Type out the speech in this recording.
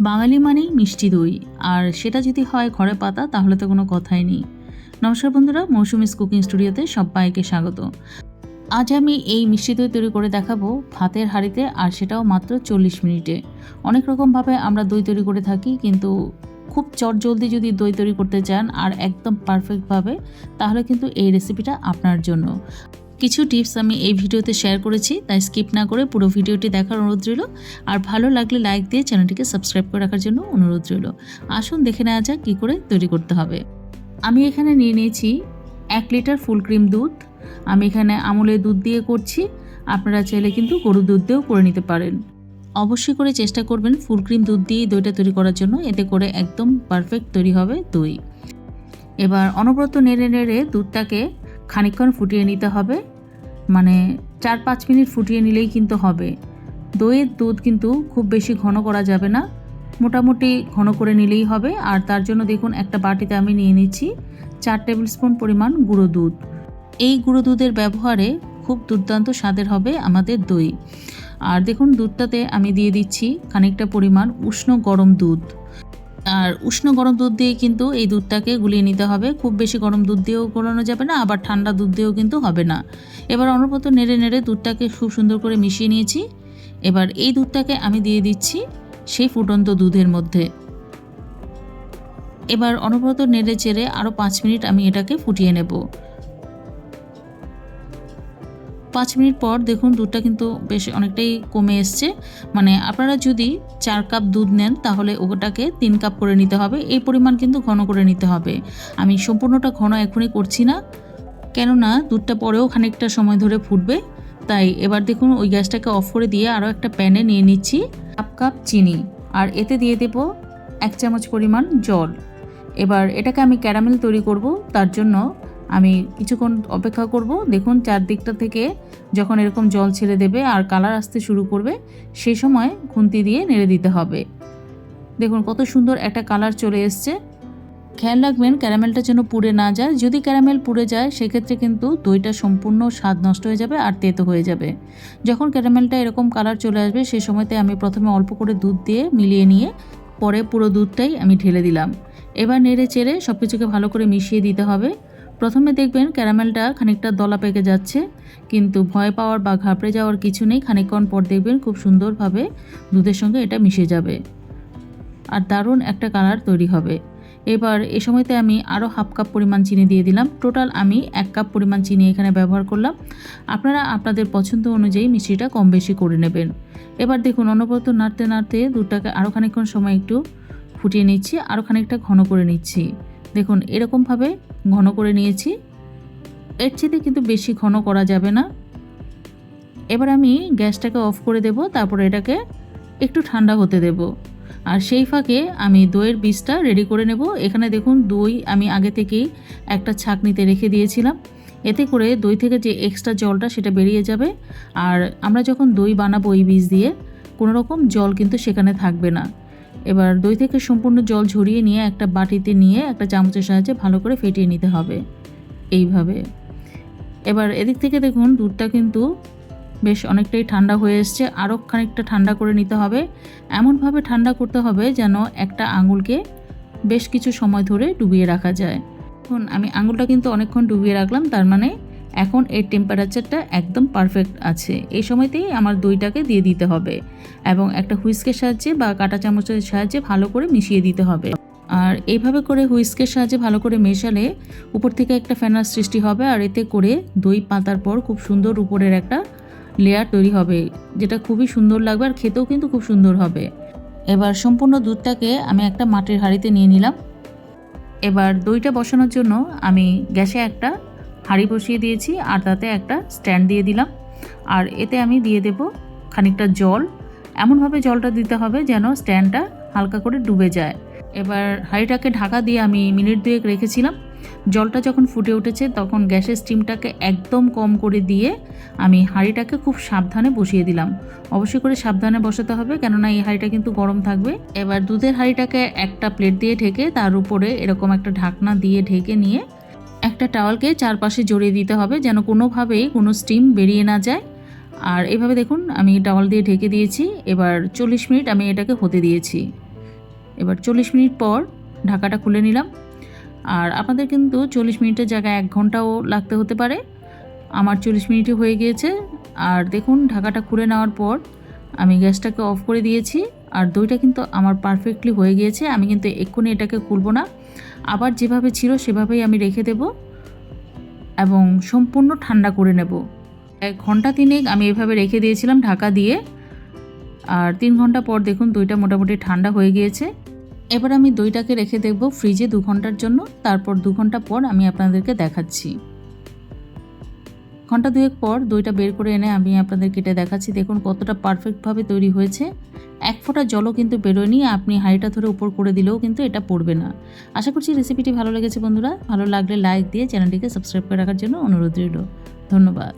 বাঙালি মানেই মিষ্টি দই। আর সেটা যদি হয় ঘরে পাতা, তাহলে তো কোনো কথাই নেই। নমস্কার বন্ধুরা, মৌসুমিস কুকিং স্টুডিওতে সবাইকে স্বাগত। আজ আমি এই মিষ্টি দই তৈরি করে দেখাবো ভাতের হাঁড়িতে, আর সেটাও মাত্র চল্লিশ মিনিটে। অনেক রকমভাবে আমরা দই তৈরি করে থাকি, কিন্তু খুব চটজলদি যদি দই তৈরি করতে চান, আর একদম পারফেক্টভাবে তাহলে কিন্তু এই রেসিপিটা আপনার জন্য। কিছু টিপস আমি এই ভিডিওতে শেয়ার করেছি, তাই স্কিপ না করে পুরো ভিডিওটি দেখার অনুরোধ রইল। আর ভালো লাগলে লাইক দিয়ে চ্যানেলটিকে সাবস্ক্রাইব করে রাখার জন্য অনুরোধ রইল। আসুন দেখে নেওয়া যাক কী করে তৈরি করতে হবে। আমি এখানে নিয়ে নিয়েছি এক লিটার ফুল ক্রিম দুধ। আমি এখানে আমুলের দুধ দিয়ে করছি। আপনারা চাইলে কিন্তু গরুর দুধ দিয়েও করে নিতে পারেন। অবশ্যই করে চেষ্টা করবেন ফুল ক্রিম দুধ দিয়ে দইটা তৈরি করার জন্য, এতে করে একদম পারফেক্ট তৈরি হবে দই। এবার অনবরত নেড়ে নেড়ে দুধটাকে খানিকক্ষণ ফুটিয়ে নিতে হবে। মানে চার পাঁচ মিনিট ফুটিয়ে নিলেই কিন্তু হবে। দইয়ের দুধ কিন্তু খুব বেশি ঘন করা যাবে না। মোটামুটি ঘন করে নিলেই হবে। আর তার জন্য দেখুন, একটা বাটিতে আমি নিয়ে নিচ্ছি চার টেবিল স্পুন পরিমাণ গুঁড়ো দুধ। এই গুঁড়ো দুধের ব্যবহারে খুব দুর্দান্ত স্বাদের হবে আমাদের দই। আর দেখুন, দুধটাতে আমি দিয়ে দিচ্ছি খানিকটা পরিমাণ উষ্ণ গরম দুধ। আর উষ্ণ গরম দুধ দিয়ে কিন্তু এই দুধটাকে গুলিয়ে নিতে হবে। খুব বেশি গরম দুধ দিয়েও গলানো যাবে না, আবার ঠান্ডা দুধ দিয়েও কিন্তু হবে না। এবার অনবরত নেড়ে নেড়ে দুধটাকে খুব সুন্দর করে মিশিয়ে নিয়েছি। এবার এই দুধটাকে আমি দিয়ে দিচ্ছি সেই ফুটন্ত দুধের মধ্যে। এবার অনবরত নেড়ে চেড়ে আরও পাঁচ মিনিট আমি এটাকে ফুটিয়ে নেব। পাঁচ মিনিট পর দেখুন দুধটা কিন্তু বেশ অনেকটাই কমে এসছে। মানে আপনারা যদি চার কাপ দুধ নেন, তাহলে ওটাকে তিন কাপ করে নিতে হবে। এই পরিমাণ কিন্তু ঘন করে নিতে হবে। আমি সম্পূর্ণটা ঘন এখনই করছি না, কেননা দুধটা পরেও খানিকটা সময় ধরে ফুটবে। তাই এবার দেখুন ওই গ্যাসটাকে অফ করে দিয়ে আরও একটা প্যানে নিয়ে নিচ্ছি হাফ কাপ চিনি। আর এতে দিয়ে দেব এক চামচ পরিমাণ জল। এবার এটাকে আমি ক্যারামেল তৈরি করব। তার জন্য আমি কিছুক্ষণ অপেক্ষা করব। দেখুন, চারদিকটা থেকে যখন এরকম জল ছেড়ে দেবে আর কালার আসতে শুরু করবে, সেই সময় খুন্তি দিয়ে নেড়ে দিতে হবে। দেখুন, কত সুন্দর একটা কালার চলে এসছে। খেয়াল রাখবেন, ক্যারামেলটা যেন পুড়ে না যায়। যদি ক্যারামেল পুড়ে যায়, সেক্ষেত্রে কিন্তু দইটা সম্পূর্ণ স্বাদ নষ্ট হয়ে যাবে আর তেতো হয়ে যাবে। যখন ক্যারামেলটা এরকম কালার চলে আসবে সেই সময়তে আমি প্রথমে অল্প করে দুধ দিয়ে মিলিয়ে নিয়ে, পরে পুরো দুধটাই আমি ঢেলে দিলাম। এবার নেড়ে চেড়ে সব কিছুকে ভালো করে মিশিয়ে দিতে হবে। প্রথমে দেখবেন ক্যারামেলটা খানিকটা দলা পেকে যাচ্ছে, কিন্তু ভয় পাওয়ার বা ঘাবড়ে যাওয়ার কিছু নেই। খানিকক্ষণ পর দেখবেন খুব সুন্দরভাবে দুধের সঙ্গে এটা মিশে যাবে। আর দারুণ একটা কালার তৈরি হবে। এবার এ সময়তে আমি আরও হাফ কাপ পরিমাণ চিনি দিয়ে দিলাম। টোটাল আমি এক কাপ পরিমাণ চিনি এখানে ব্যবহার করলাম। আপনারা আপনাদের পছন্দ অনুযায়ী মিষ্টিটা কম বেশি করে নেবেন। এবার দেখুন, অনবরত নাড়তে নাড়তে দুধটাকে আরও খানিকক্ষণ সময় একটু ফুটিয়ে নিচ্ছি আরও খানিকটা ঘন করে নিচ্ছি। দেখুন, এরকমভাবে ঘন করে নিয়েছি। এর চেয়ে কিন্তু বেশি ঘন করা যাবে না। এবার আমি গ্যাসটাকে অফ করে দেব, তারপরে এটাকে একটু ঠান্ডা হতে দেব। আর সেই ফাঁকে আমি দইয়ের বীজটা রেডি করে নেব। এখানে দেখুন, দই আমি আগে থেকেই একটা ছাকনিতে রেখে দিয়েছিলাম। এতে করে দই থেকে যে এক্সট্রা জলটা সেটা বেরিয়ে যাবে। আর আমরা যখন দই বানাবো এই বীজ দিয়ে, কোনো রকম জল কিন্তু সেখানে থাকবে না। এবার দই থেকে সম্পূর্ণ জল ঝরিয়ে নিয়ে একটা বাটিতে নিয়ে একটা চামচের সাহায্যে ভালো করে ফেটিয়ে নিতে হবে। এইভাবে। এবার এদিক থেকে দেখুন, দুধটা কিন্তু বেশ অনেকটাই ঠান্ডা হয়ে এসছে। আরও খানিকটা ঠান্ডা করে নিতে হবে। এমনভাবে ঠান্ডা করতে হবে যেন একটা আঙুলকে বেশ কিছু সময় ধরে ডুবিয়ে রাখা যায়। এখন আমি আঙুলটা কিন্তু অনেকক্ষণ ডুবিয়ে রাখলাম, তার মানে এখন এর টেম্পারেচারটা একদম পারফেক্ট আছে। এই সময়তেই আমার দইটাকে দিয়ে দিতে হবে এবং একটা হুইস্কের সাহায্যে বা কাঁটা চামচের সাহায্যে ভালো করে মিশিয়ে দিতে হবে। আর এইভাবে করে হুইস্কের সাহায্যে ভালো করে মেশালে উপর থেকে একটা ফেনার সৃষ্টি হবে আর এতে করে দই পাতার পর খুব সুন্দর উপরের একটা লেয়ার তৈরি হবে, যেটা খুবই সুন্দর লাগবে আর খেতেও কিন্তু খুব সুন্দর হবে। এবার সম্পূর্ণ দুধটাকে আমি একটা মাটির হাঁড়িতে নিয়ে নিলাম। এবার দইটা বসানোর জন্য আমি গ্যাসে একটা হাঁড়ি বসিয়ে দিয়েছি আর তাতে একটা স্ট্যান্ড দিয়ে দিলাম। আর এতে আমি দিয়ে দেব খানিকটা জল। এমনভাবে জলটা দিতে হবে যেন স্ট্যান্ডটা হালকা করে ডুবে যায়। এবার হাঁড়িটাকে ঢাকা দিয়ে আমি মিনিট দুয়েক রেখেছিলাম। জলটা যখন ফুটে উঠেছে তখন গ্যাসের স্টিমটাকে একদম কম করে দিয়ে আমি হাঁড়িটাকে খুব সাবধানে বসিয়ে দিলাম। অবশ্যই করে সাবধানে বসাতে হবে কেননা এই হাঁড়িটা কিন্তু গরম থাকবে। এবার দুধের হাঁড়িটাকে একটা প্লেট দিয়ে ঢেকে তার উপরে এরকম একটা ঢাকনা দিয়ে ঢেকে নিয়ে একটা টাওয়ালকে চারপাশে জড়িয়ে দিতে হবে যেন কোনোভাবেই কোনো স্টিম বেরিয়ে না যায়। আর এভাবে দেখুন, আমি টাওয়াল দিয়ে ঢেকে দিয়েছি। এবার চল্লিশ মিনিট আমি এটাকে হতে দিয়েছি। এবার চল্লিশ মিনিট পর ঢাকাটা খুলে নিলাম। আর আপনাদের কিন্তু চল্লিশ মিনিটের জায়গায় এক ঘন্টাও লাগতে হতে পারে। আমার চল্লিশ মিনিটই হয়ে গিয়েছে। আর দেখুন, ঢাকাটা খুলে নেওয়ার পর আমি গ্যাসটাকে অফ করে দিয়েছি। আর দইটা কিন্তু আমার পারফেক্টলি হয়ে গিয়েছে। আমি কিন্তু এক্ষুনি এটাকে খুলবো না। আবার যেভাবে ছিল সেভাবেই আমি রেখে দেব এবং সম্পূর্ণ ঠান্ডা করে নেব। এক ঘণ্টা তিনেক আমি এভাবে রেখে দিয়েছিলাম ঢাকা দিয়ে। আর তিন ঘণ্টা পর দেখুন দইটা মোটামুটি ঠান্ডা হয়ে গিয়েছে। এবার আমি দইটাকে রেখে দেখব ফ্রিজে দু ঘণ্টার জন্য। তারপর দু ঘণ্টা পর আমি আপনাদেরকে দেখাচ্ছি। ঘণ্টা দুয়েক পর দইটা বের করে এনে আমি আপনাদের কেটে দেখাচ্ছি। দেখুন কতটা পারফেক্টভাবে তৈরি হয়েছে। এক ফোঁটা জলও কিন্তু বেরোয়নি, আপনি হাঁড়িটা ধরে উপর করে দিলেও কিন্তু এটা পড়বে না। আশা করছি রেসিপিটি ভালো লেগেছে বন্ধুরা। ভালো লাগলে লাইক দিয়ে চ্যানেলটিকে সাবস্ক্রাইব করে রাখার জন্য অনুরোধ রইল। ধন্যবাদ।